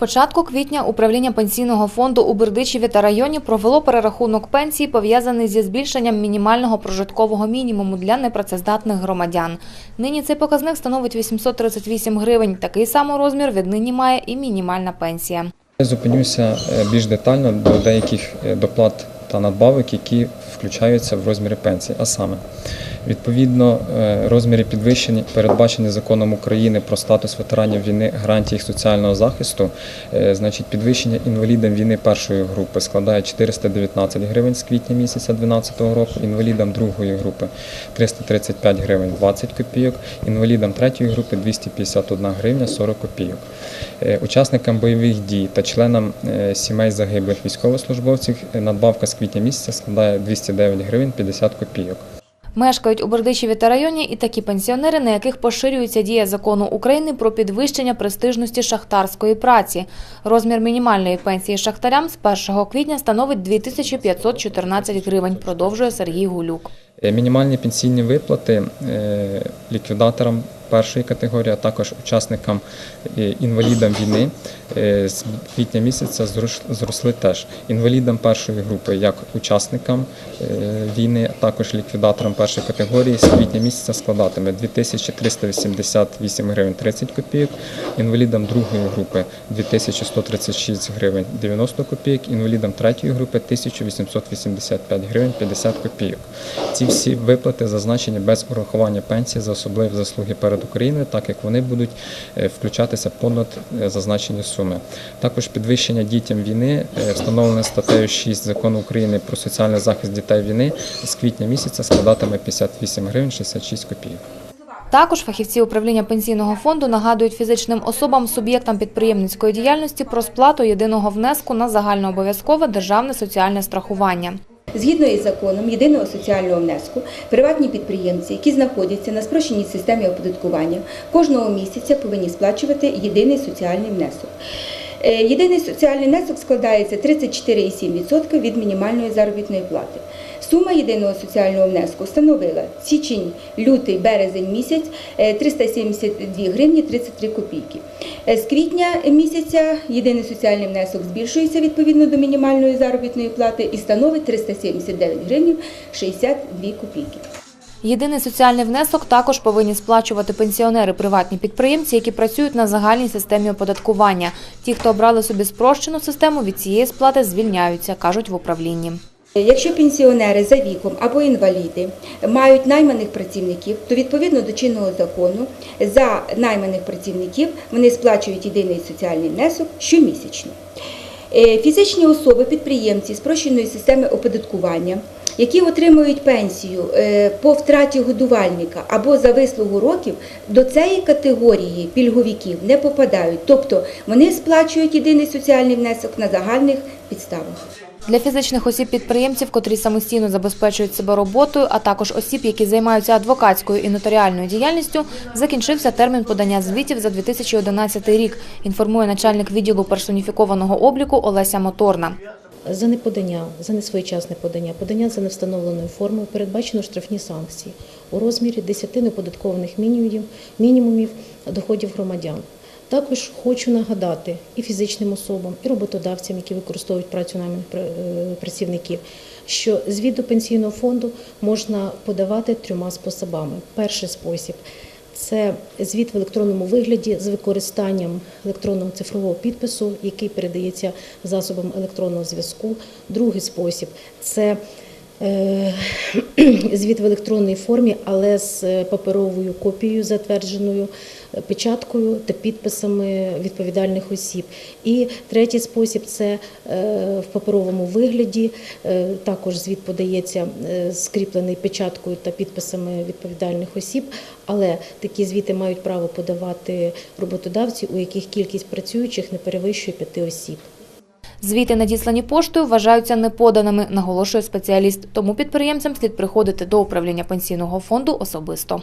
початку квітня управління пенсійного фонду у Бердичеві та районі провело перерахунок пенсій, пов'язаний зі збільшенням мінімального прожиткового мінімуму для непрацездатних громадян. Нині цей показник становить 838 гривень. Такий самий розмір віднині має і мінімальна пенсія. Я зупинюся е, більш детально до деяких е, доплат та надбавок, які включаються в розмірі пенсії. А саме, відповідно, е, розміри підвищені, передбачені законом України про статус ветеранів війни, гарантії їх соціального захисту. Е, Значить, підвищення інвалідам війни першої групи складає 419 гривень з квітня місяця 2012 року, інвалідам другої групи 335 гривень 20 копійок, інвалідам третьої групи 251 гривня 40 копійок. Е, Учасникам бойових дій та членам сімей загиблих військовослужбовців надбавка з квітня місяця складає 209 гривень 50 копійок. Мешкають у Бердичеві та районі і такі пенсіонери, на яких поширюється дія закону України про підвищення престижності шахтарської праці. Розмір мінімальної пенсії шахтарям з 1 квітня становить 2514 гривень, продовжує Сергій Гулюк. Е, Мінімальні пенсійні виплати е, ліквідаторам першої категорії, а також учасникам е, інвалідам війни е, з квітня місяця зросли теж. Інвалідам першої групи, як учасникам е, війни, а також ліквідаторам першої категорії з квітня місяця складатиме 2388 гривень 30 копійок, інвалідам другої групи 2136 гривень 90 копійок, інвалідам третьої групи 1885 гривень 50 копійок. Ці всі виплати зазначені без урахування пенсії за особливі заслуги перед Україною, так як вони будуть е, включатися понад е, зазначені суми. Також підвищення дітям війни е, встановлене статтею 6 закону України про соціальний захист дітей війни з квітня місяця складатиме 58 гривень 66 копійок. Також фахівці управління пенсійного фонду нагадують фізичним особам, суб'єктам підприємницької діяльності про сплату єдиного внеску на загальнообов'язкове державне соціальне страхування. Згідно із законом єдиного соціального внеску, приватні підприємці, які знаходяться на спрощеній системі оподаткування, кожного місяця повинні сплачувати єдиний соціальний внесок. Е, Єдиний соціальний внесок складається 34,7% від мінімальної заробітної плати. Сума єдиного соціального внеску становила січень, лютий, березень місяць е, 372 гривні 33 копійки. Е, З квітня місяця єдиний соціальний внесок збільшується відповідно до мінімальної заробітної плати і становить 379 гривень 62 копійки. Єдиний соціальний внесок також повинні сплачувати пенсіонери, приватні підприємці, які працюють на загальній системі оподаткування. Ті, хто обрали собі спрощену систему, від цієї сплати звільняються, кажуть в управлінні. Якщо пенсіонери за віком або інваліди мають найманих працівників, то відповідно до чинного закону за найманих працівників вони сплачують єдиний соціальний внесок щомісячно. Е, Фізичні особи, підприємці спрощеної системи оподаткування, які отримують пенсію е, по втраті годувальника або за вислугу років, до цієї категорії пільговиків не попадають. Тобто вони сплачують єдиний соціальний внесок на загальних підставах. Для фізичних осіб-підприємців, котрі самостійно забезпечують себе роботою, а також осіб, які займаються адвокатською і нотаріальною діяльністю, закінчився термін подання звітів за 2011 рік, інформує начальник відділу персоніфікованого обліку Олеся Моторна. За неподання, за несвоєчасне подання, подання за невстановленою формою передбачено штрафні санкції у розмірі 10 неподаткованих мінімумів, доходів громадян. Також хочу нагадати і фізичним особам, і роботодавцям, які використовують працю найманих е, працівників, що звіт до пенсійного фонду можна подавати трьома способами. Перший спосіб це звіт в електронному вигляді з використанням електронного цифрового підпису, який передається засобам електронного зв'язку. Другий спосіб це звіт в електронній формі, але з е, паперовою копією, затвердженою е, печаткою та підписами відповідальних осіб. І третій спосіб це е, в паперовому вигляді. Е, Також звіт подається е, скріплений печаткою та підписами відповідальних осіб, але такі звіти мають право подавати роботодавці, у яких кількість працюючих не перевищує п'яти осіб. Звіти, надіслані поштою, вважаються неподаними, наголошує спеціаліст. Тому підприємцям слід приходити до управління пенсійного фонду особисто.